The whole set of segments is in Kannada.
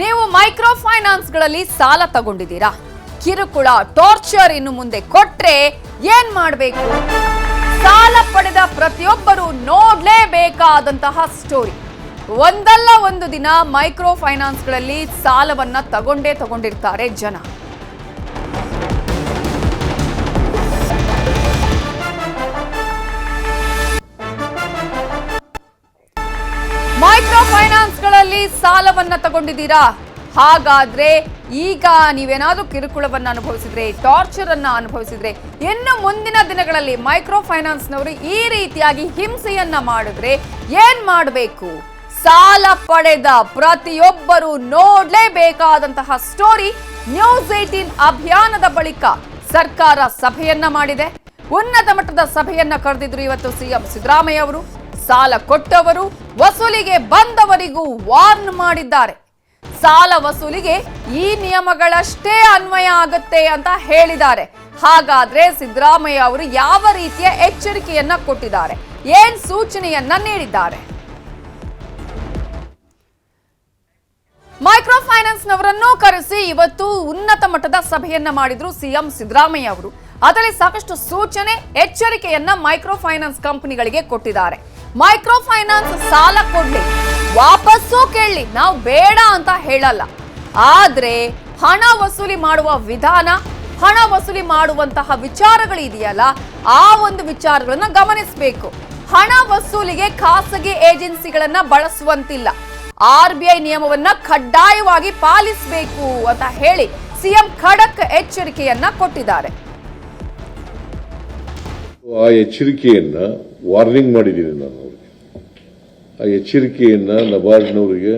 ನೀವು ಮೈಕ್ರೋ ಫೈನಾನ್ಸ್ಗಳಲ್ಲಿ ಸಾಲ ತಗೊಂಡಿದ್ದೀರಾ? ಕಿರುಕುಳ, ಟಾರ್ಚರ್ ಇನ್ನು ಮುಂದೆ ಕೊಟ್ರೆ ಏನ್ ಮಾಡಬೇಕು? ಸಾಲ ಪಡೆದ ಪ್ರತಿಯೊಬ್ಬರು ನೋಡ್ಲೇಬೇಕಾದಂತಹ ಸ್ಟೋರಿ. ಒಂದಲ್ಲ ಒಂದು ದಿನ ಮೈಕ್ರೋ ಫೈನಾನ್ಸ್ಗಳಲ್ಲಿ ಸಾಲವನ್ನ ತಗೊಂಡೇ ತಗೊಂಡಿರ್ತಾರೆ ಜನ. ಮೈಕ್ರೋ ಫೈನಾನ್ಸ್ಗಳಲ್ಲಿ ಸಾಲವನ್ನ ತಗೊಂಡಿದ್ದೀರಾ? ಹಾಗಾದ್ರೆ ಈಗ ನೀವೇನಾದ್ರೂ ಕಿರುಕುಳವನ್ನ ಅನುಭವಿಸಿದ್ರೆ ಟಾರ್ಚರ್ ಅನ್ನ ಅನುಭವಿಸಿದ್ರೆ, ಇನ್ನು ಮುಂದಿನ ದಿನಗಳಲ್ಲಿ ಮೈಕ್ರೋ ಫೈನಾನ್ಸ್ನವರು ಈ ರೀತಿಯಾಗಿ ಹಿಂಸೆಯನ್ನ ಮಾಡಿದ್ರೆ ಏನ್ ಮಾಡಬೇಕು? ಸಾಲ ಪಡೆದ ಪ್ರತಿಯೊಬ್ಬರು ನೋಡ್ಲೇಬೇಕಾದಂತಹ ಸ್ಟೋರಿ ನ್ಯೂಸ್ ಏಟೀನ್ ಅಭಿಯಾನದ ಬಳಿಕ ಸರ್ಕಾರ ಸಭೆಯನ್ನ ಮಾಡಿದೆ. ಉನ್ನತ ಮಟ್ಟದ ಸಭೆಯನ್ನ ಕರೆದಿದ್ರು ಇವತ್ತು ಸಿಎಂ ಸಿದ್ದರಾಮಯ್ಯ ಅವರು. ಸಾಲ ಕೊಟ್ಟವರು, ವಸೂಲಿಗೆ ಬಂದವರಿಗೂ ವಾರ್ನ್ ಮಾಡಿದ್ದಾರೆ. ಸಾಲ ವಸೂಲಿಗೆ ಈ ನಿಯಮಗಳಷ್ಟೇ ಅನ್ವಯ ಆಗುತ್ತೆ ಅಂತ ಹೇಳಿದ್ದಾರೆ. ಹಾಗಾದ್ರೆ ಸಿದ್ದರಾಮಯ್ಯ ಅವರು ಯಾವ ರೀತಿಯ ಎಚ್ಚರಿಕೆಯನ್ನ ಕೊಟ್ಟಿದ್ದಾರೆ? ಏನ್ ಸೂಚನೆಯನ್ನ ನೀಡಿದ್ದಾರೆ? ಮೈಕ್ರೋ ಫೈನಾನ್ಸ್ ನವರನ್ನು ಕರೆಸಿ ಇವತ್ತು ಉನ್ನತ ಮಟ್ಟದ ಸಭೆಯನ್ನ ಮಾಡಿದ್ರು ಸಿಎಂ ಸಿದ್ದರಾಮಯ್ಯ ಅವರು. ಅದರಲ್ಲಿ ಸಾಕಷ್ಟು ಸೂಚನೆ, ಎಚ್ಚರಿಕೆಯನ್ನ ಮೈಕ್ರೋ ಫೈನಾನ್ಸ್ ಕಂಪನಿಗಳಿಗೆ ಕೊಟ್ಟಿದ್ದಾರೆ. ಮೈಕ್ರೋ ಫೈನಾನ್ಸ್ ಸಾಲ ಕೊಡ್ಲಿ. ವಾಪಸ್ಸು ಕೇಳಲಿ. ನಾವು ಬೇಡ ಅಂತ ಹೇಳಲ್ಲ. ಆದ್ರೆ ಹಣ ವಸೂಲಿ ಮಾಡುವ ವಿಧಾನ, ಹಣ ವಸೂಲಿ ಮಾಡುವಂತಹ ವಿಚಾರಗಳು ಇದೆಯಲ್ಲ ಆ ಒಂದು ವಿಚಾರಗಳನ್ನ ಗಮನಿಸಬೇಕು. ಹಣ ವಸೂಲಿಗೆ ಖಾಸಗಿ ಏಜೆನ್ಸಿಗಳನ್ನ ಬಳಸುವಂತಿಲ್ಲ. ಆರ್ ಬಿ ಐ ನಿಯಮವನ್ನ ಕಡ್ಡಾಯವಾಗಿ ಪಾಲಿಸಬೇಕು ಅಂತ ಹೇಳಿ ಸಿಎಂ ಖಡಕ್ ಎಚ್ಚರಿಕೆಯನ್ನ ಕೊಟ್ಟಿದ್ದಾರೆ. ಆ ಎಚ್ಚರಿಕೆಯನ್ನ ವಾರ್ನಿಂಗ್ ಮಾಡಿದ್ದೀನಿ ನಾನು ಅವರಿಗೆ. ಆ ಎಚ್ಚರಿಕೆಯನ್ನು ನಬಾರ್ಡ್ನವರಿಗೆ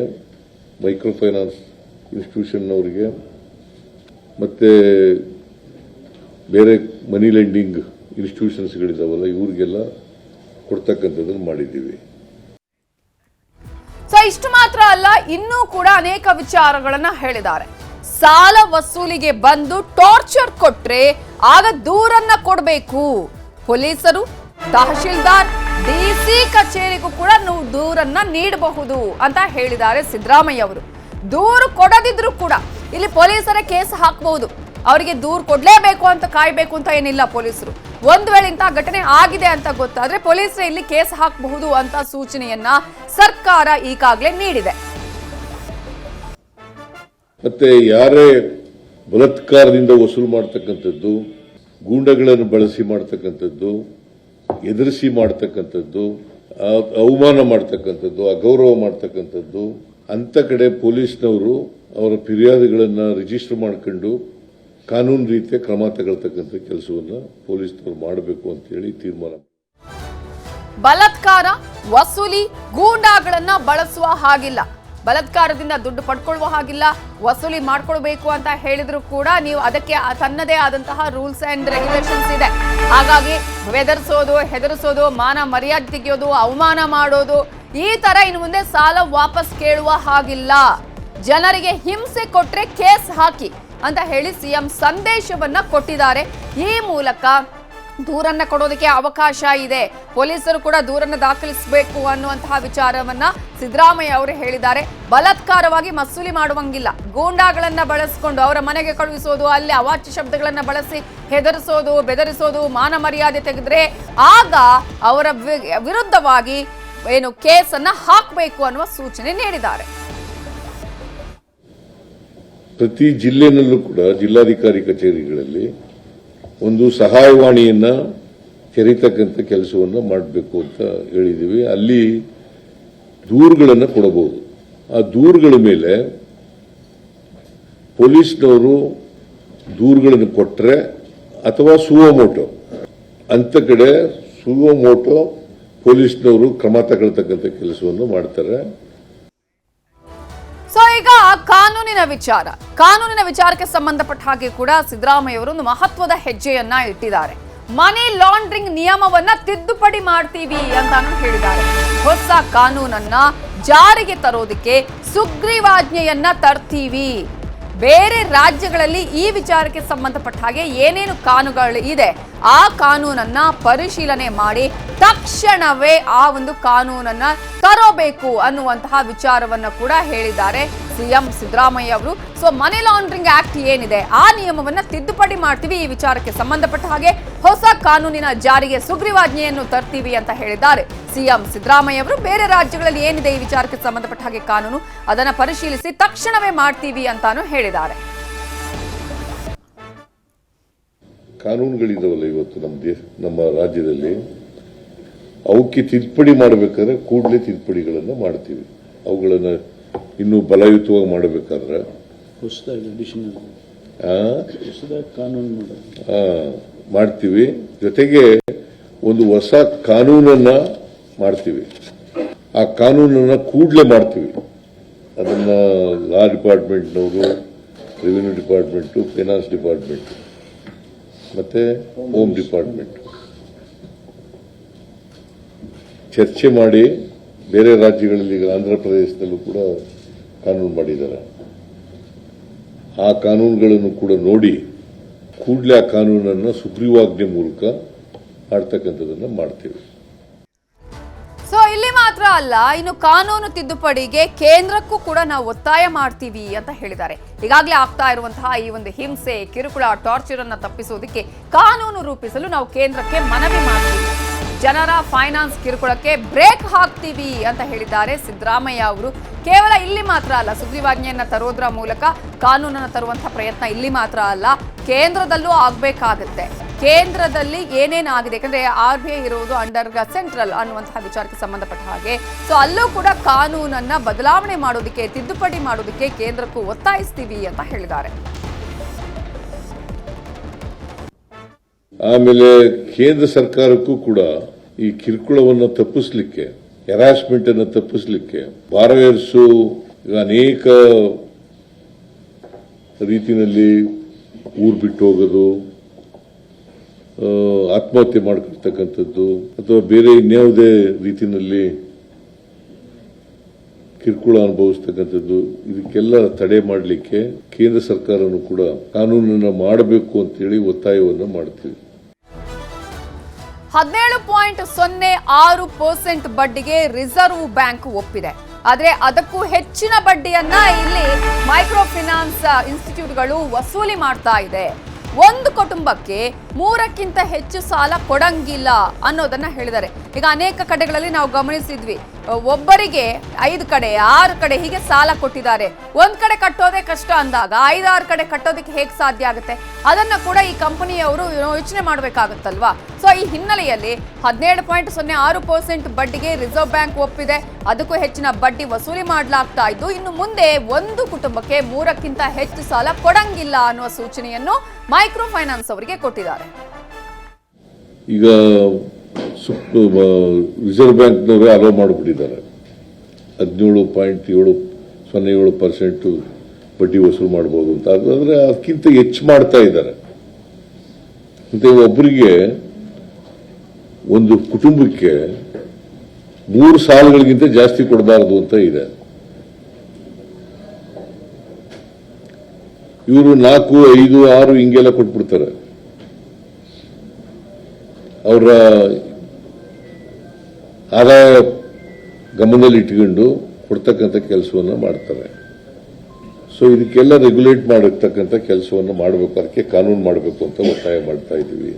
ಮೈಕ್ರೋ ಫೈನಾನ್ಸ್ ಇನ್ಸ್ಟಿಟ್ಯೂಷನ್ನವರಿಗೆ, ಮತ್ತು ಬೇರೆ ಮನಿ ಲೆಂಡಿಂಗ್ ಇನ್ಸ್ಟಿಟ್ಯೂಷನ್ಸ್ಗಳಿದ್ದಾವಲ್ಲ ಇವ್ರಿಗೆಲ್ಲ ಕೊಡ್ತಕ್ಕಂಥದ್ದನ್ನು ಮಾಡಿದ್ದೀವಿ. ಸೊ, ಇಷ್ಟು ಮಾತ್ರ ಅಲ್ಲ, ಇನ್ನೂ ಕೂಡ ಅನೇಕ ವಿಚಾರಗಳನ್ನ ಹೇಳಿದ್ದಾರೆ. ಸಾಲ ವಸೂಲಿಗೆ ಬಂದು ಟಾರ್ಚರ್ ಕೊಟ್ರೆ ಆಗ ದೂರನ್ನ ಕೊಡಬೇಕು. ಪೊಲೀಸರು ತಹಶೀಲ್ದಾರ್ ಡಿಸಿ ಕಚೇರಿಗೂ ಕೂಡ ನೀವು ದೂರನ್ನ ನೀಡಬಹುದು ಅಂತ ಹೇಳಿದ್ದಾರೆ ಸಿದ್ದರಾಮಯ್ಯ ಅವರು. ದೂರು ಕೊಡದಿದ್ರು ಕೂಡ ಇಲ್ಲಿ ಪೊಲೀಸರೇ ಕೇಸ್ ಹಾಕಬಹುದು. ಅವರಿಗೆ ದೂರು ಕೊಡ್ಲೇಬೇಕು ಅಂತ ಕಾಯಬೇಕು ಅಂತ ಏನಿಲ್ಲ ಪೊಲೀಸರು. ಒಂದು ವೇಳೆ ಇಂತಹ ಘಟನೆ ಆಗಿದೆ ಅಂತ ಗೊತ್ತಾದ್ರೆ ಪೊಲೀಸರು ಇಲ್ಲಿ ಕೇಸ್ ಹಾಕಬಹುದು ಅಂತ ಸೂಚನೆಯನ್ನ ಸರ್ಕಾರ ಈಗಾಗಲೇ ನೀಡಿದೆ. ಮತ್ತೆ ಯಾರೇ ಬಲತ್ಕಾರದಿಂದ ವಸೂಲು ಮಾಡ್ತಕ್ಕಂಥದ್ದು, ಗೂಂಡಗಳನ್ನು ಬಳಸಿ ಮಾಡ್ತಕ್ಕಂಥದ್ದು ಎದುರಿಸಿ ಮಾಡ್ತಕ್ಕಂಥದ್ದು ಅವಮಾನ ಮಾಡ್ತಕ್ಕಂಥದ್ದು ಅಗೌರವ ಮಾಡ್ತಕ್ಕಂಥದ್ದು, ಅಂತ ಕಡೆ ಪೊಲೀಸ್ನವರು ಅವರ ಫಿರ್ಯಾದಿಗಳನ್ನ ರಿಜಿಸ್ಟರ್ ಮಾಡ್ಕೊಂಡು ಕಾನೂನು ರೀತಿಯ ಕ್ರಮ ತಗೊಳ್ತಕ್ಕಂಥ ಕೆಲಸವನ್ನು ಪೊಲೀಸ್ನವರು ಮಾಡಬೇಕು ಅಂತ ಹೇಳಿ ತೀರ್ಮಾನ ಬಲಾತ್ಕಾರ, ವಸೂಲಿ, ಗೂಂಡಾಗಳನ್ನ ಬಳಸುವ ಹಾಗಿಲ್ಲ. ಬಲಾತ್ಕಾರದಿಂದ ದುಡ್ಡು ಪಡ್ಕೊಳ್ಳುವ ಹಾಗಿಲ್ಲ, ವಸೂಲಿ ಮಾಡ್ಕೊಳ್ಬೇಕು ಅಂತ ಹೇಳಿದ್ರು ಕೂಡ ನೀವು ಅದಕ್ಕೆ ತನ್ನದೇ ಆದಂತಹ ರೂಲ್ಸ್ ಅಂಡ್ ರೆಗ್ಯುಲೇಷನ್ಸ್ ಇದೆ. ಹಾಗಾಗಿ ಬೆದರಿಸೋದು, ಹೆದರಿಸೋದು, ಮಾನ ಮರ್ಯಾದೆ ತೆಗೆಯೋದು, ಅವಮಾನ ಮಾಡೋದು, ಈ ತರ ಇನ್ನು ಮುಂದೆ ಸಾಲ ವಾಪಸ್ ಕೇಳುವ ಹಾಗಿಲ್ಲ. ಜನರಿಗೆ ಹಿಂಸೆ ಕೊಟ್ರೆ ಕೇಸ್ ಹಾಕಿ ಅಂತ ಹೇಳಿ ಸಿಎಂ ಸಂದೇಶವನ್ನ ಕೊಟ್ಟಿದ್ದಾರೆ. ಈ ಮೂಲಕ ದೂರನ್ನ ಕೊಡೋದಕ್ಕೆ ಅವಕಾಶ ಇದೆ. ಪೊಲೀಸರು ಕೂಡ ದೂರನ್ನ ದಾಖಲಿಸಬೇಕು ಅನ್ನುವಂತಹ ವಿಚಾರವನ್ನ ಸಿದ್ದರಾಮಯ್ಯ ಅವರು ಹೇಳಿದ್ದಾರೆ. ಬಲಾತ್ಕಾರವಾಗಿ ಮಸೂಲಿ ಮಾಡುವಂಗಿಲ್ಲ. ಗೂಂಡಾಗಳನ್ನ ಬಳಸಿಕೊಂಡು ಅವರ ಮನೆಗೆ ಕಳುಹಿಸೋದು, ಅಲ್ಲಿ ಅವಾಚ್ಯ ಶಬ್ದಗಳನ್ನ ಬಳಸಿ ಹೆದರಿಸೋದು, ಬೆದರಿಸೋದು ಮಾನ ಮರ್ಯಾದೆ ತೆಗೆದ್ರೆ ಆಗ ಅವರ ವಿರುದ್ಧವಾಗಿ ಏನು ಕೇಸನ್ನ ಹಾಕಬೇಕು ಅನ್ನುವ ಸೂಚನೆ ನೀಡಿದ್ದಾರೆ. ಪ್ರತಿ ಜಿಲ್ಲೆನಲ್ಲೂ ಕೂಡ ಜಿಲ್ಲಾಧಿಕಾರಿ ಕಚೇರಿಗಳಲ್ಲಿ ಒಂದು ಸಹಾಯವಾಣಿಯನ್ನು ತೆರೀತಕ್ಕಂಥ ಕೆಲಸವನ್ನು ಮಾಡಬೇಕು ಅಂತ ಹೇಳಿದ್ದೀವಿ ಅಲ್ಲಿ ದೂರುಗಳನ್ನು ಕೊಡಬಹುದು. ಆ ದೂರುಗಳ ಮೇಲೆ ಪೊಲೀಸ್ನವರು ದೂರುಗಳನ್ನು ಕೊಟ್ಟರೆ ಅಥವಾ ಸುವೋಮೋಟೋ, ಅಂತ ಕಡೆ ಸುವೋಮೋಟೋ ಪೊಲೀಸ್ನವರು ಕ್ರಮ ತಗೊಳ್ತಕ್ಕಂಥ ಕೆಲಸವನ್ನು ಮಾಡ್ತಾರೆ. ಕಾನೂನಿನ ವಿಚಾರ. ಕಾನೂನಿನ ವಿಚಾರಕ್ಕೆ ಸಂಬಂಧಪಟ್ಟ ಹಾಗೆ ಕೂಡ ಸಿದ್ದರಾಮಯ್ಯ ಅವರು ಒಂದು ಮಹತ್ವದ ಹೆಜ್ಜೆಯನ್ನ ಇಟ್ಟಿದ್ದಾರೆ. ಮನಿ ಲಾಂಡ್ರಿಂಗ್ ನಿಯಮವನ್ನ ತಿದ್ದುಪಡಿ ಮಾಡ್ತೀವಿ ಅಂತಾನು ಹೇಳಿದ್ದಾರೆ. ಹೊಸ ಕಾನೂನನ್ನ ಜಾರಿಗೆ ತರೋದಕ್ಕೆ ಸುಗ್ರೀವಾಜ್ಞೆಯನ್ನ ತರ್ತೀವಿ. ಬೇರೆ ರಾಜ್ಯಗಳಲ್ಲಿ ಈ ವಿಚಾರಕ್ಕೆ ಸಂಬಂಧಪಟ್ಟ ಹಾಗೆ ಏನೇನು ಕಾನೂನುಗಳು ಇದೆ, ಆ ಕಾನೂನನ್ನ ಪರಿಶೀಲನೆ ಮಾಡಿ ತಕ್ಷಣವೇ ಆ ಒಂದು ಕಾನೂನನ್ನ ತರೋಬೇಕು ಅನ್ನುವಂತಹ ವಿಚಾರವನ್ನ ಕೂಡ ಹೇಳಿದ್ದಾರೆ. ಸಿಎಂ ಸಿದ್ದರಾಮಯ್ಯ ಅವರು. ಸೊ ಮನಿ ಲಾಂಡ್ರಿಂಗ್ ಆಕ್ಟ್ ಏನಿದೆ? ಆ ನಿಯಮವನ್ನ ತಿದ್ದುಪಡಿ ಮಾಡ್ತೀವಿ. ಈ ವಿಚಾರಕ್ಕೆ ಸಂಬಂಧಪಟ್ಟ ಹಾಗೆ ಹೊಸ ಕಾನೂನಿನ ಜಾರಿಗೆ ಸುಗ್ರೀವಾಜ್ಞೆಯನ್ನು ತರ್ತೀವಿ ಅಂತ ಹೇಳಿದ್ದಾರೆ. ಸಿಎಂ ಸಿದ್ದರಾಮಯ್ಯ ಅವರು ಬೇರೆ ರಾಜ್ಯಗಳಲ್ಲಿ ಏನಿದೆ ಈ ವಿಚಾರಕ್ಕೆ ಸಂಬಂಧಪಟ್ಟ ಹಾಗೆ ಕಾನೂನು? ಅದನ್ನ ಪರಿಶೀಲಿಸಿ ತಕ್ಷಣವೇ ಮಾಡ್ತೀವಿ ಅಂತಾನು ಹೇಳಿದ್ದಾರೆ. ಕಾನೂನುಗಳಿದಾವಲ್ಲ ಇವತ್ತು ನಮ್ಮ ದೇಶ, ನಮ್ಮ ರಾಜ್ಯದಲ್ಲಿ? ಅವಕ್ಕೆ ತಿದ್ದುಪಡಿ ಮಾಡಬೇಕಾದ್ರೆ ಕೂಡಲೇ ತಿದ್ದುಪಡಿಗಳನ್ನು ಮಾಡ್ತೀವಿ. ಅವುಗಳನ್ನು ಇನ್ನೂ ಬಲಯುತವಾಗಿ ಮಾಡಬೇಕಾದ್ರೆ? ಹೊಸದಾಗಿ ಹೊಸದಾಗಿ ಕಾನೂನು ಮಾಡ್ತೀವಿ. ಜೊತೆಗೆ ಒಂದು ಹೊಸ ಕಾನೂನನ್ನ ಮಾಡ್ತೀವಿ. ಆ ಕಾನೂನನ್ನ ಕೂಡಲೇ ಮಾಡ್ತೀವಿ. ಅದನ್ನ ಲಾ ಡಿಪಾರ್ಟ್ಮೆಂಟ್ನವರು ರೆವಿನ್ಯೂ ಡಿಪಾರ್ಟ್ಮೆಂಟು ಫೈನಾನ್ಸ್ ಡಿಪಾರ್ಟ್ಮೆಂಟ್ ಮತ್ತೆ ಹೋಮ್ ಡಿಪಾರ್ಟ್ಮೆಂಟ್. ಚರ್ಚೆ ಮಾಡಿ ಬೇರೆ ರಾಜ್ಯಗಳಲ್ಲಿ ಈಗ ಆಂಧ್ರ ಪ್ರದೇಶದಲ್ಲೂ ಕೂಡ ಕಾನೂನು ಮಾಡಿದ್ದಾರೆ. ಆ ಕಾನೂನುಗಳನ್ನು ಕೂಡ ನೋಡಿ ಕೂಡಲೇ ಆ ಕಾನೂನನ್ನು ಸುಗ್ರೀವಾಜ್ಞೆ ಮೂಲಕ ಮಾಡ್ತಕ್ಕಂಥದ್ದನ್ನು ಮಾಡ್ತೇವೆ. ಸೊ ಇಲ್ಲಿ ಮಾತ್ರ ಅಲ್ಲ, ಇನ್ನು ಕಾನೂನು ತಿದ್ದುಪಡಿಗೆ ಕೇಂದ್ರಕ್ಕೂ ಕೂಡ ನಾವು ಒತ್ತಾಯ ಮಾಡ್ತೀವಿ ಅಂತ ಹೇಳಿದ್ದಾರೆ. ಈಗಾಗಲೇ ಆಗ್ತಾ ಇರುವಂತಹ ಈ ಒಂದು ಹಿಂಸೆ, ಕಿರುಕುಳ ಟಾರ್ಚರ್ ಅನ್ನ ತಪ್ಪಿಸೋದಕ್ಕೆ ಕಾನೂನು ರೂಪಿಸಲು ನಾವು ಕೇಂದ್ರಕ್ಕೆ ಮನವಿ ಮಾಡ್ತೀವಿ. ಜನರ ಫೈನಾನ್ಸ್ ಕಿರುಕುಳಕ್ಕೆ ಬ್ರೇಕ್ ಹಾಕ್ತೀವಿ ಅಂತ ಹೇಳಿದ್ದಾರೆ ಸಿದ್ದರಾಮಯ್ಯ ಅವರು. ಕೇವಲ ಇಲ್ಲಿ ಮಾತ್ರ ಅಲ್ಲ, ಸುಗ್ರೀವಾಜ್ಞೆಯನ್ನ ತರೋದ್ರ ಮೂಲಕ ಕಾನೂನನ್ನು ತರುವಂತಹ ಪ್ರಯತ್ನ ಇಲ್ಲಿ ಮಾತ್ರ ಅಲ್ಲ, ಕೇಂದ್ರದಲ್ಲೂ ಆಗಬೇಕಾಗುತ್ತೆ. ಕೇಂದ್ರದಲ್ಲಿ ಏನೇನಾಗಿದೆ ಯಾಕಂದ್ರೆ ಆರ್ ಬಿ ಐ ಇರುವುದು ಅಂಡರ್ ಸೆಂಟ್ರಲ್ ಅನ್ನುವಂತಹ ವಿಚಾರಕ್ಕೆ ಸಂಬಂಧಪಟ್ಟ ಹಾಗೆ. ಸೊ ಅಲ್ಲೂ ಕೂಡ ಕಾನೂನನ್ನ ಬದಲಾವಣೆ ಮಾಡೋದಕ್ಕೆ, ತಿದ್ದುಪಡಿ ಮಾಡೋದಕ್ಕೆ ಕೇಂದ್ರಕ್ಕೂ ಒತ್ತಾಯಿಸ್ತೀವಿ ಅಂತ ಹೇಳಿದ್ದಾರೆ. ಆಮೇಲೆ ಕೇಂದ್ರ ಸರ್ಕಾರಕ್ಕೂ ಕೂಡ ಈ ಕಿರುಕುಳವನ್ನು ತಪ್ಪಿಸ್ಲಿಕ್ಕೆ ಹೆರಾಸ್ಮೆಂಟ್ ಅನ್ನು ತಪ್ಪಿಸ್ಲಿಕ್ಕೆ ಬಾರವೇರ್ಸು ಅನೇಕ ರೀತಿಯಲ್ಲಿ ಊರು ಬಿಟ್ಟು ಹೋಗೋದು ಆತ್ಮಹತ್ಯೆ ಮಾಡ್ಕೊಳ್ತಕ್ಕಂಥದ್ದು ಅಥವಾ ಬೇರೆ ಇನ್ಯಾವುದೇ ರೀತಿಯಲ್ಲಿ ಕಿರುಕುಳ ಅನುಭವಿಸ್ತಕ್ಕಂಥದ್ದು, ಇದಕ್ಕೆಲ್ಲ ತಡೆ ಮಾಡಲಿಕ್ಕೆ ಕೇಂದ್ರ ಸರ್ಕಾರನು ಕೂಡ ಕಾನೂನನ್ನು ಮಾಡಬೇಕು ಅಂತೇಳಿ ಒತ್ತಾಯವನ್ನು ಮಾಡ್ತೀವಿ. ಹದಿನೇಳು ಪಾಯಿಂಟ್ ಸೊನ್ನೆ ಆರು ಪರ್ಸೆಂಟ್ ಬಡ್ಡಿಗೆ ರಿಸರ್ವ್ ಬ್ಯಾಂಕ್ ಒಪ್ಪಿದೆ. ಆದರೆ ಅದಕ್ಕೂ ಹೆಚ್ಚಿನ ಬಡ್ಡಿಯನ್ನ ಇಲ್ಲಿ ಮೈಕ್ರೋ ಫಿನಾನ್ಸ್ ಇನ್ಸ್ಟಿಟ್ಯೂಟ್ಗಳು ವಸೂಲಿ ಮಾಡ್ತಾ ಇದೆ. ಒಂದು ಕುಟುಂಬಕ್ಕೆ ಮೂರಕ್ಕಿಂತ ಹೆಚ್ಚು ಸಾಲ ಕೊಡಂಗಿಲ್ಲ ಅನ್ನೋದನ್ನ ಹೇಳಿದ್ದಾರೆ. ಈಗ ಅನೇಕ ಕಡೆಗಳಲ್ಲಿ ನಾವು ಗಮನಿಸಿದ್ವಿ. ಒಬ್ಬರಿಗೆ ಐದು ಕಡೆ, ಆರು ಕಡೆ ಹೀಗೆ ಸಾಲ ಕೊಟ್ಟಿದ್ದಾರೆ. ಒಂದ್ ಕಡೆ ಕಟ್ಟೋದೇ ಕಷ್ಟ ಅಂದಾಗ ಐದಾರು ಕಡೆ ಕಟ್ಟೋದಕ್ಕೆ ಹೇಗೆ ಸಾಧ್ಯ ಆಗುತ್ತೆ? ಅದನ್ನ ಕೂಡ ಈ ಕಂಪನಿಯವರು ಯೋಚನೆ ಮಾಡಬೇಕಾಗುತ್ತಲ್ವಾ? ಸೊ ಈ ಹಿನ್ನೆಲೆಯಲ್ಲಿ ಹದಿನೇಳು ಪಾಯಿಂಟ್ ಸೊನ್ನೆ ಆರು ಪರ್ಸೆಂಟ್ ಬಡ್ಡಿಗೆ ರಿಸರ್ವ್ ಬ್ಯಾಂಕ್ ಒಪ್ಪಿದೆ. ಅದಕ್ಕೂ ಹೆಚ್ಚಿನ ಬಡ್ಡಿ ವಸೂಲಿ ಮಾಡಲಾಗ್ತಾ ಇದ್ದು, ಇನ್ನು ಮುಂದೆ ಒಂದು ಕುಟುಂಬಕ್ಕೆ ಮೂರಕ್ಕಿಂತ ಹೆಚ್ಚು ಸಾಲ ಕೊಡಂಗಿಲ್ಲ ಅನ್ನುವ ಸೂಚನೆಯನ್ನು ಮೈಕ್ರೋ ಫೈನಾನ್ಸ್ ಅವರಿಗೆ ಕೊಟ್ಟಿದ್ದಾರೆ. ಈಗ ರಿಸರ್ವ್ ಬ್ಯಾಂಕ್ನವರೇ ಅಲೋ ಮಾಡಿಬಿಟ್ಟಿದ್ದಾರೆ. ಹದಿನೇಳು ಪಾಯಿಂಟ್ ಏಳು, ಸೊನ್ನೆ ಏಳು ಪರ್ಸೆಂಟು ಬಡ್ಡಿ ವಸೂಲು ಮಾಡಬಹುದು ಅಂತ. ಅಂದರೆ ಅದಕ್ಕಿಂತ ಹೆಚ್ಚು ಮಾಡ್ತಾ ಇದ್ದಾರೆ. ಮತ್ತೆ ಒಬ್ಬರಿಗೆ ಒಂದು ಕುಟುಂಬಕ್ಕೆ ಮೂರು ಸಾಲಗಳಿಗಿಂತ ಜಾಸ್ತಿ ಕೊಡಬಾರದು ಅಂತ ಇದೆ. ಇವರು ನಾಲ್ಕು, ಐದು, ಆರು ಹಿಂಗೆಲ್ಲ ಕೊಟ್ಬಿಡ್ತಾರೆ. ಅವರ ಆದಾಯ ಗಮನದಲ್ಲಿ ಇಟ್ಕೊಂಡು ಕೊಡ್ತಕ್ಕಂಥ ಕೆಲಸವನ್ನು ಮಾಡ್ತಾರೆ. ಸೊ ಇದಕ್ಕೆಲ್ಲ ರೆಗ್ಯುಲೇಟ್ ಮಾಡಿರ್ತಕ್ಕಂಥ ಕೆಲಸವನ್ನು ಮಾಡಬೇಕು. ಅದಕ್ಕೆ ಕಾನೂನು ಮಾಡಬೇಕು ಅಂತ ಒತ್ತಾಯ ಮಾಡ್ತಾ ಇದ್ದೀವಿ.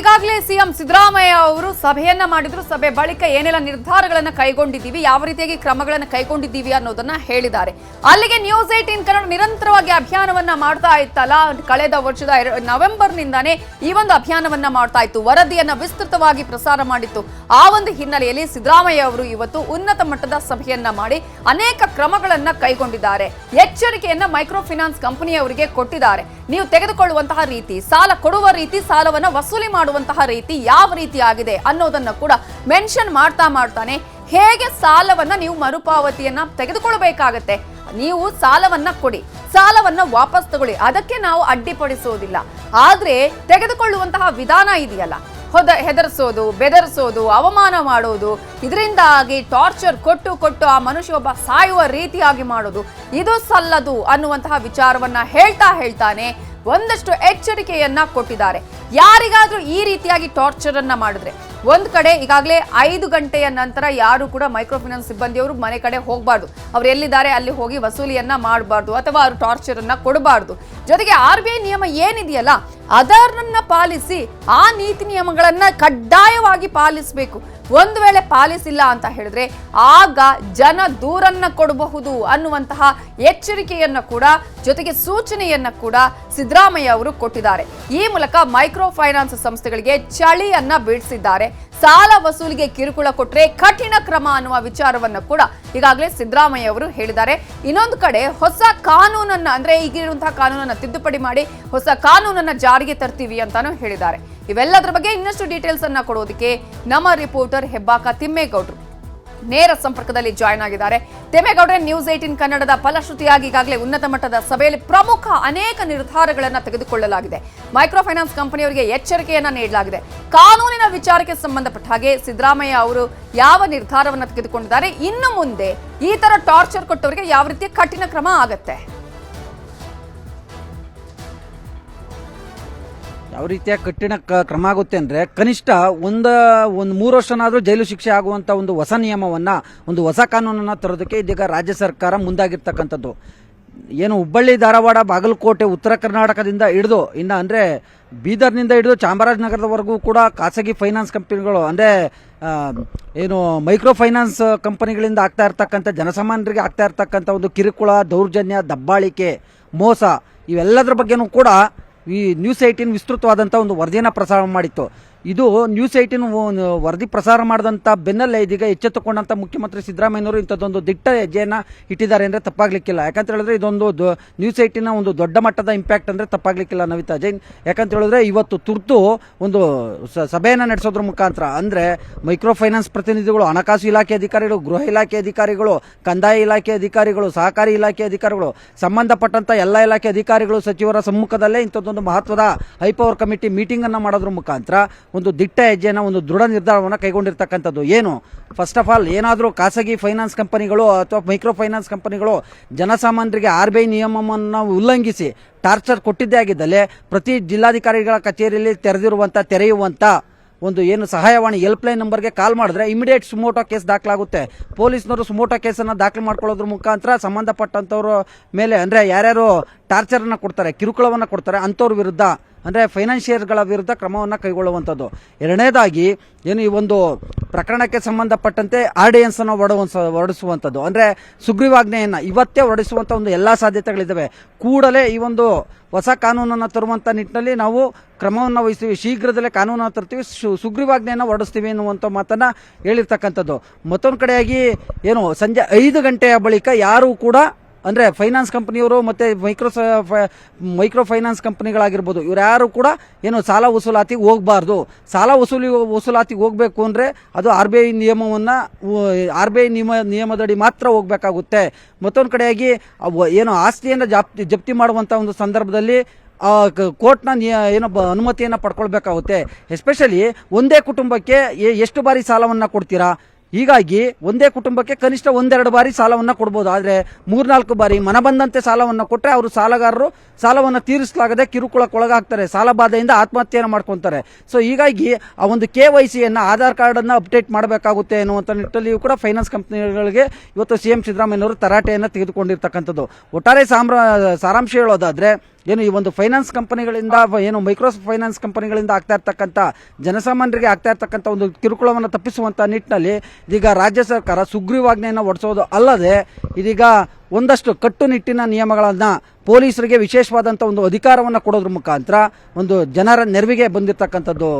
ಈಗಾಗಲೇ ಸಿಎಂ ಸಿದ್ದರಾಮಯ್ಯ ಅವರು ಸಭೆಯನ್ನ ಮಾಡಿದ್ರು. ಸಭೆ ಬಳಿಕ ಏನೆಲ್ಲ ನಿರ್ಧಾರಗಳನ್ನು ಕೈಗೊಂಡಿದ್ದೀವಿ, ಯಾವ ರೀತಿಯಾಗಿ ಕ್ರಮಗಳನ್ನ ಕೈಗೊಂಡಿದ್ದೀವಿ ಅನ್ನೋದನ್ನ ಹೇಳಿದ್ದಾರೆ. ಅಲ್ಲಿಗೆ ನ್ಯೂಸ್ ಏಟೀನ್ ಕನ್ನಡ ನಿರಂತರವಾಗಿ ಅಭಿಯಾನವನ್ನ ಮಾಡ್ತಾ ಇತ್ತಲ್ಲ. ಕಳೆದ ವರ್ಷದ ನವೆಂಬರ್ ನವೆಂಬರ್ನಿಂದಾನೇ ಈ ಒಂದು ಅಭಿಯಾನವನ್ನ ಮಾಡ್ತಾ ಇತ್ತು. ವರದಿಯನ್ನ ವಿಸ್ತೃತವಾಗಿ ಪ್ರಸಾರ ಮಾಡಿತ್ತು. ಆ ಒಂದು ಹಿನ್ನೆಲೆಯಲ್ಲಿ ಸಿದ್ದರಾಮಯ್ಯ ಅವರು ಇವತ್ತು ಉನ್ನತ ಮಟ್ಟದ ಸಭೆಯನ್ನ ಮಾಡಿ ಅನೇಕ ಕ್ರಮಗಳನ್ನ ಕೈಗೊಂಡಿದ್ದಾರೆ. ಎಚ್ಚರಿಕೆಯನ್ನ ಮೈಕ್ರೋ ಫಿನಾನ್ಸ್ ಕಂಪನಿಯವರಿಗೆ ಕೊಟ್ಟಿದ್ದಾರೆ. ನೀವು ತೆಗೆದುಕೊಳ್ಳುವಂತಹ ರೀತಿ, ಸಾಲ ಕೊಡುವ ರೀತಿ ಸಾಲವನ್ನ ವಸೂಲಿ ಮಾಡುವಂತಹ ರೀತಿ ಯಾವ ರೀತಿ ಆಗಿದೆ ಅನ್ನೋದನ್ನ ಕೂಡ ಮೆನ್ಷನ್ ಮಾಡ್ತಾ ಮಾಡ್ತಾನೆ. ಹೇಗೆ ಸಾಲವನ್ನ ನೀವು ಮರುಪಾವತಿಯನ್ನ ತೆಗೆದುಕೊಳ್ಬೇಕಾಗತ್ತೆ? ನೀವು ಸಾಲವನ್ನ ಕೊಡಿ, ಸಾಲವನ್ನ ವಾಪಸ್ ತಗೊಳ್ಳಿ. ಅದಕ್ಕೆ ನಾವು ಅಡ್ಡಿಪಡಿಸೋದಿಲ್ಲ. ಆದ್ರೆ ತೆಗೆದುಕೊಳ್ಳುವಂತಹ ವಿಧಾನ ಇದೆಯಲ್ಲ. ಹೊದ, ಹೆದರಿಸೋದು, ಬೆದರಿಸೋದು, ಅವಮಾನ ಮಾಡೋದು, ಇದರಿಂದಾಗಿ ಟಾರ್ಚರ್ ಕೊಟ್ಟು ಕೊಟ್ಟು ಆ ಮನುಷ್ಯ ಒಬ್ಬ ಸಾಯುವ ರೀತಿಯಾಗಿ ಮಾಡೋದು, ಇದು ಸಲ್ಲದು ಅನ್ನುವಂತಹ ವಿಚಾರವನ್ನ ಹೇಳ್ತಾ ಹೇಳ್ತಾನೆ. ಒಂದಷ್ಟು ಎಚ್ಚರಿಕೆಯನ್ನ ಕೊಟ್ಟಿದ್ದಾರೆ. ಯಾರಿಗಾದ್ರೂ ಈ ರೀತಿಯಾಗಿ ಟಾರ್ಚರ್ ಅನ್ನ ಮಾಡಿದ್ರೆ, ಒಂದ್ ಕಡೆ ಈಗಾಗಲೇ ಐದು ಗಂಟೆಯ ನಂತರ ಯಾರು ಕೂಡ ಮೈಕ್ರೋ ಫೈನಾನ್ಸ್ ಸಿಬ್ಬಂದಿಯವರು ಮನೆ ಕಡೆ ಹೋಗಬಾರ್ದು. ಅವ್ರು ಎಲ್ಲಿದ್ದಾರೆ, ಅಲ್ಲಿ ಹೋಗಿ ವಸೂಲಿಯನ್ನ ಮಾಡಬಾರ್ದು ಅಥವಾ ಅವ್ರು ಟಾರ್ಚರ್ ಅನ್ನ ಕೊಡಬಾರ್ದು. ಜೊತೆಗೆ ಆರ್ ಬಿ ಐ ನಿಯಮ ಏನಿದೆಯಲ್ಲ ಅದರನ್ನ ಪಾಲಿಸಿ ಆ ನೀತಿ ನಿಯಮಗಳನ್ನ ಕಡ್ಡಾಯವಾಗಿ ಪಾಲಿಸಬೇಕು. ಒಂದು ವೇಳೆ ಪಾಲಿಸಿಲ್ಲ ಅಂತ ಹೇಳಿದ್ರೆ ಆಗ ಜನ ದೂರನ್ನ ಕೊಡಬಹುದು ಅನ್ನುವಂತಹ ಎಚ್ಚರಿಕೆಯನ್ನ ಕೂಡ, ಜೊತೆಗೆ ಸೂಚನೆಯನ್ನ ಕೂಡ ಸಿದ್ದರಾಮಯ್ಯ ಅವರು ಕೊಟ್ಟಿದ್ದಾರೆ. ಈ ಮೂಲಕ ಮೈಕ್ರೋ ಫೈನಾನ್ಸ್ ಸಂಸ್ಥೆಗಳಿಗೆ ಚಳಿಯನ್ನ ಬೀಳಿಸಿದ್ದಾರೆ. ಸಾಲ ವಸೂಲಿಗೆ ಕಿರುಕುಳ ಕೊಟ್ಟರೆ ಕಠಿಣ ಕ್ರಮ ಅನ್ನುವ ವಿಚಾರವನ್ನ ಕೂಡ ಈಗಾಗಲೇ ಸಿದ್ದರಾಮಯ್ಯ ಅವರು ಹೇಳಿದ್ದಾರೆ. ಇನ್ನೊಂದು ಕಡೆ ಹೊಸ ಕಾನೂನನ್ನ, ಅಂದ್ರೆ ಈಗಿರುವಂತಹ ಕಾನೂನನ್ನ ತಿದ್ದುಪಡಿ ಮಾಡಿ, ಹೊಸ ಕಾನೂನನ್ನ ಜಾರಿಗೆ ತರ್ತೀವಿ ಅಂತಾನು ಹೇಳಿದ್ದಾರೆ. ಇವೆಲ್ಲದರ ಬಗ್ಗೆ ಇನ್ನಷ್ಟು ಡೀಟೇಲ್ಸ್ ಅನ್ನ ಕೊಡೋದಕ್ಕೆ ನಮ್ಮ ರಿಪೋರ್ಟರ್ ಹೆಬ್ಬಾಕ ತಿಮ್ಮೇಗೌಡರು ನೇರ ಸಂಪರ್ಕದಲ್ಲಿ ಜಾಯ್ನ್ ಆಗಿದ್ದಾರೆ. ತಿಮ್ಮೇಗೌಡ್ರೆ ನ್ಯೂಸ್ ಏಟಿನ್ ಕನ್ನಡದ ಫಲಶ್ರುತಿಯಾಗಿ ಈಗಾಗಲೇ ಉನ್ನತ ಮಟ್ಟದ ಸಭೆಯಲ್ಲಿ ಪ್ರಮುಖ ಅನೇಕ ನಿರ್ಧಾರಗಳನ್ನು ತೆಗೆದುಕೊಳ್ಳಲಾಗಿದೆ. ಮೈಕ್ರೋ ಫೈನಾನ್ಸ್ ಕಂಪನಿಯವರಿಗೆ ಎಚ್ಚರಿಕೆಯನ್ನ ನೀಡಲಾಗಿದೆ. ಕಾನೂನಿನ ವಿಚಾರಕ್ಕೆ ಸಂಬಂಧಪಟ್ಟ ಹಾಗೆ ಸಿದ್ದರಾಮಯ್ಯ ಅವರು ಯಾವ ನಿರ್ಧಾರವನ್ನು ತೆಗೆದುಕೊಂಡಿದ್ದಾರೆ, ಇನ್ನು ಮುಂದೆ ಈ ತರ ಟಾರ್ಚರ್ ಕೊಟ್ಟವರಿಗೆ ಯಾವ ರೀತಿಯ ಕಠಿಣ ಕ್ರಮ ಆಗತ್ತೆ? ಯಾವ ರೀತಿಯ ಕಠಿಣ ಕ್ರಮ ಆಗುತ್ತೆ ಅಂದ್ರೆ ಕನಿಷ್ಠ ಒಂದ, ಒಂದು ಮೂರು ವರ್ಷನಾದ್ರೂ ಜೈಲು ಶಿಕ್ಷೆ ಆಗುವಂತ ಒಂದು ಹೊಸ ನಿಯಮವನ್ನ, ಒಂದು ಹೊಸ ಕಾನೂನನ್ನ ತರೋದಕ್ಕೆ ಇದೀಗ ರಾಜ್ಯ ಸರ್ಕಾರ ಮುಂದಾಗಿರ್ತಕ್ಕಂಥದ್ದು. ಏನು ಹುಬ್ಬಳ್ಳಿ, ಧಾರವಾಡ, ಬಾಗಲಕೋಟೆ, ಉತ್ತರ ಕರ್ನಾಟಕದಿಂದ ಹಿಡಿದು, ಇನ್ನ ಅಂದ್ರೆ ಬೀದರ್ನಿಂದ ಹಿಡಿದು ಚಾಮರಾಜನಗರದವರೆಗೂ ಕೂಡ ಖಾಸಗಿ ಫೈನಾನ್ಸ್ ಕಂಪನಿಗಳು ಅಂದ್ರೆ ಏನು ಮೈಕ್ರೋ ಫೈನಾನ್ಸ್ ಕಂಪನಿಗಳಿಂದ ಆಗ್ತಾ ಇರ್ತಕ್ಕಂಥ, ಜನಸಾಮಾನ್ಯರಿಗೆ ಆಗ್ತಾ ಇರ್ತಕ್ಕಂಥ ಒಂದು ಕಿರುಕುಳ, ದೌರ್ಜನ್ಯ, ದಬ್ಬಾಳಿಕೆ, ಮೋಸ ಇವೆಲ್ಲದರ ಬಗ್ಗೆನೂ ಕೂಡ ಈ ನ್ಯೂಸ್ ಏಯ್ಟೀನ್ ವಿಸ್ತೃತವಾದಂಥ ಒಂದು ವರದಿಯನ್ನು ಪ್ರಸಾರ ಮಾಡಿತ್ತು. ಇದು ನ್ಯೂಸ್ ಏಟಿನ್ ವರದಿ ಪ್ರಸಾರ ಮಾಡಿದಂಥ ಬೆನ್ನಲ್ಲೇ ಇದೀಗ ಎಚ್ಚೆತ್ತುಕೊಂಡಂತ ಮುಖ್ಯಮಂತ್ರಿ ಸಿದ್ದರಾಮಯ್ಯವರು ಇಂಥದ್ದೊಂದು ದಿಟ್ಟ ಹೆಜ್ಜೆಯನ್ನ ಇಟ್ಟಿದ್ದಾರೆ ಅಂದ್ರೆ ತಪ್ಪಾಗ್ಲಿಕ್ಕಿಲ್ಲ. ಯಾಕಂತ ಹೇಳಿದ್ರೆ ಇದೊಂದು ನ್ಯೂಸ್ ಏಯ್ಟೀನ್ ಒಂದು ದೊಡ್ಡ ಮಟ್ಟದ ಇಂಪ್ಯಾಕ್ಟ್ ಅಂದ್ರೆ ತಪ್ಪಾಗ್ಲಿಕ್ಕಿಲ್ಲ ನವಿತಾ ಜೈನ್. ಯಾಕಂತ ಹೇಳಿದ್ರೆ ಇವತ್ತು ತುರ್ತು ಒಂದು ಸಭೆಯನ್ನ ನಡೆಸೋದ್ರ ಮುಖಾಂತರ ಅಂದ್ರೆ ಮೈಕ್ರೋ ಫೈನಾನ್ಸ್ ಪ್ರತಿನಿಧಿಗಳು, ಹಣಕಾಸು ಇಲಾಖೆ ಅಧಿಕಾರಿಗಳು, ಗೃಹ ಇಲಾಖೆ ಅಧಿಕಾರಿಗಳು, ಕಂದಾಯ ಇಲಾಖೆ ಅಧಿಕಾರಿಗಳು, ಸಹಕಾರಿ ಇಲಾಖೆ ಅಧಿಕಾರಿಗಳು, ಸಂಬಂಧಪಟ್ಟಂತ ಎಲ್ಲ ಇಲಾಖೆ ಅಧಿಕಾರಿಗಳು, ಸಚಿವರ ಸಮ್ಮುಖದಲ್ಲೇ ಇಂಥದ್ದೊಂದು ಮಹತ್ವದ ಹೈಪವರ್ ಕಮಿಟಿ ಮೀಟಿಂಗ್ ಅನ್ನ ಮಾಡೋದ್ರ ಮುಖಾಂತರ ಒಂದು ದಿಟ್ಟ ಹೆಜ್ಜೆನ, ಒಂದು ದೃಢ ನಿರ್ಧಾರವನ್ನು ಕೈಗೊಂಡಿರ್ತಕ್ಕಂಥದ್ದು. ಏನು? ಫಸ್ಟ್ ಆಫ್ ಆಲ್ ಏನಾದರೂ ಖಾಸಗಿ ಫೈನಾನ್ಸ್ ಕಂಪನಿಗಳು ಅಥವಾ ಮೈಕ್ರೋ ಫೈನಾನ್ಸ್ ಕಂಪನಿಗಳು ಜನಸಾಮಾನ್ಯರಿಗೆ ಆರ್ ಬಿ ಐ ನಿಯಮವನ್ನು ಉಲ್ಲಂಘಿಸಿ ಟಾರ್ಚರ್ ಕೊಟ್ಟಿದ್ದೇ ಆಗಿದ್ದಲ್ಲಿ ಪ್ರತಿ ಜಿಲ್ಲಾಧಿಕಾರಿಗಳ ಕಚೇರಿಯಲ್ಲಿ ತೆರೆದಿರುವಂಥ ತೆರೆಯುವಂಥ ಒಂದು ಏನು ಸಹಾಯವಾಣಿ ಹೆಲ್ಪ್ ಲೈನ್ ನಂಬರ್ಗೆ ಕಾಲ್ ಮಾಡಿದ್ರೆ ಇಮಿಡಿಯೇಟ್ ಸುಮೋಟೋ ಕೇಸ್ ದಾಖಲಾಗುತ್ತೆ. ಪೊಲೀಸ್ನವರು ಸುಮೋಟೋ ಕೇಸನ್ನು ದಾಖಲು ಮಾಡ್ಕೊಳ್ಳೋದ್ರ ಮುಖಾಂತರ ಸಂಬಂಧಪಟ್ಟಂಥವ್ರ ಮೇಲೆ, ಅಂದರೆ ಯಾರ್ಯಾರು ಟಾರ್ಚರ್ ಅನ್ನ ಕೊಡ್ತಾರೆ, ಕಿರುಕುಳವನ್ನು ಕೊಡ್ತಾರೆ ಅಂಥವ್ರ ವಿರುದ್ಧ, ಅಂದ್ರೆ ಫೈನಾನ್ಷಿಯರ್ಗಳ ವಿರುದ್ಧ ಕ್ರಮವನ್ನು ಕೈಗೊಳ್ಳುವಂಥದ್ದು. ಎರಡನೇದಾಗಿ ಏನು ಈ ಒಂದು ಪ್ರಕರಣಕ್ಕೆ ಸಂಬಂಧಪಟ್ಟಂತೆ ಆರ್ಡಿಯನ್ಸ್ ಅನ್ನು ಹೊರಡುವ ಹೊರಡಿಸುವಂಥದ್ದು. ಅಂದ್ರೆ ಸುಗ್ರೀವಾಜ್ಞೆಯನ್ನ ಇವತ್ತೇ ಹೊರಡಿಸುವಂಥ ಒಂದು ಎಲ್ಲಾ ಸಾಧ್ಯತೆಗಳಿದ್ದಾವೆ ಕೂಡಲೇ ಈ ಒಂದು ಹೊಸ ಕಾನೂನನ್ನು ತರುವಂತ ನಿಟ್ಟಿನಲ್ಲಿ ನಾವು ಕ್ರಮವನ್ನು ವಹಿಸ್ತೀವಿ. ಶೀಘ್ರದಲ್ಲೇ ಕಾನೂನನ್ನು ತರ್ತೀವಿ. ಸುಗ್ರೀವಾಜ್ಞೆಯನ್ನು ಹೊರಡಿಸ್ತೀವಿ ಎನ್ನುವಂಥ ಮಾತನ್ನ ಹೇಳಿರ್ತಕ್ಕಂಥದ್ದು. ಮತ್ತೊಂದು ಕಡೆಯಾಗಿ ಏನು ಸಂಜೆ ಐದು ಗಂಟೆಯ ಬಳಿಕ ಯಾರು ಕೂಡ ಅಂದ್ರೆ ಫೈನಾನ್ಸ್ ಕಂಪನಿಯವರು ಮತ್ತೆ ಮೈಕ್ರೋ ಮೈಕ್ರೋ ಫೈನಾನ್ಸ್ ಕಂಪ್ನಿಗಳಾಗಿರ್ಬೋದು ಇವ್ರು ಯಾರು ಕೂಡ ಏನು ಸಾಲ ವಸೂಲಾತಿಗೆ ಹೋಗಬಾರ್ದು. ಸಾಲ ವಸೂಲಿ ವಸೂಲಾತಿಗೆ ಹೋಗಬೇಕು ಅಂದ್ರೆ ಅದು ಆರ್ ಬಿ ಐ ನಿಯಮವನ್ನು ಆರ್ ಬಿ ಐ ನಿಯಮ, ನಿಯಮದಡಿ ಮಾತ್ರ ಹೋಗಬೇಕಾಗುತ್ತೆ. ಮತ್ತೊಂದು ಕಡೆಯಾಗಿ ಏನು ಆಸ್ತಿಯನ್ನು ಜಪ್ತಿ ಜಪ್ತಿ ಮಾಡುವಂತ ಒಂದು ಸಂದರ್ಭದಲ್ಲಿ ಕೋರ್ಟ್ನ ಏನೋ ಅನುಮತಿಯನ್ನ ಪಡ್ಕೊಳ್ಬೇಕಾಗುತ್ತೆ. ಎಸ್ಪೆಷಲಿ ಒಂದೇ ಕುಟುಂಬಕ್ಕೆ ಎಷ್ಟು ಬಾರಿ ಸಾಲವನ್ನ ಕೊಡ್ತೀರಾ? ಹೀಗಾಗಿ ಒಂದೇ ಕುಟುಂಬಕ್ಕೆ ಕನಿಷ್ಠ ಒಂದೆರಡು ಬಾರಿ ಸಾಲವನ್ನು ಕೊಡ್ಬೋದು. ಆದರೆ ಮೂರ್ನಾಲ್ಕು ಬಾರಿ ಮನ ಬಂದಂತೆ ಸಾಲವನ್ನು ಕೊಟ್ಟರೆ ಅವರು ಸಾಲಗಾರರು ಸಾಲವನ್ನು ತೀರಿಸಲಾಗದೆ ಕಿರುಕುಳಕ್ಕೊಳಗಾಗ್ತಾರೆ ಸಾಲ ಬಾಧೆಯಿಂದ ಆತ್ಮಹತ್ಯೆಯನ್ನು ಮಾಡ್ಕೊತಾರೆ. ಸೊ ಹೀಗಾಗಿ ಆ ಒಂದು ಕೆ ವೈ ಸಿಯನ್ನು ಆಧಾರ್ ಕಾರ್ಡನ್ನು ಅಪ್ಡೇಟ್ ಮಾಡಬೇಕಾಗುತ್ತೆ ಅನ್ನುವಂಥ ನಿಟ್ಟಲ್ಲಿಯೂ ಕೂಡ ಫೈನಾನ್ಸ್ ಕಂಪ್ನಿಗಳಿಗೆ ಇವತ್ತು ಸಿ ಎಂ ಸಿದ್ದರಾಮಯ್ಯವರು ತರಾಟೆಯನ್ನು ತೆಗೆದುಕೊಂಡಿರ್ತಕ್ಕಂಥದ್ದು. ಒಟ್ಟಾರೆ ಸಾಮ್ರ, ಸಾರಾಂಶ ಹೇಳೋದಾದ್ರೆ ಏನು, ಈ ಒಂದು ಫೈನಾನ್ಸ್ ಕಂಪನಿಗಳಿಂದ ಏನು ಮೈಕ್ರೋ ಫೈನಾನ್ಸ್ ಕಂಪನಿಗಳಿಂದ ಆಗ್ತಾ ಇರ್ತಕ್ಕಂಥ, ಜನಸಾಮಾನ್ಯರಿಗೆ ಆಗ್ತಾ ಇರ್ತಕ್ಕಂಥ ಒಂದು ಕಿರುಕುಳವನ್ನು ತಪ್ಪಿಸುವಂತ ನಿಟ್ಟಿನಲ್ಲಿ ಇದೀಗ ರಾಜ್ಯ ಸರ್ಕಾರ ಸುಗ್ರೀವಾಜ್ಞೆಯನ್ನು ಹೊಡೆಸೋದು ಅಲ್ಲದೆ, ಇದೀಗ ಒಂದಷ್ಟು ಕಟ್ಟುನಿಟ್ಟಿನ ನಿಯಮಗಳನ್ನ ಪೊಲೀಸರಿಗೆ ವಿಶೇಷವಾದಂಥ ಒಂದು ಅಧಿಕಾರವನ್ನು ಕೊಡೋದ್ರ ಮುಖಾಂತರ ಒಂದು ಜನರ ನೆರವಿಗೆ ಬಂದಿರತಕ್ಕಂಥದ್ದು.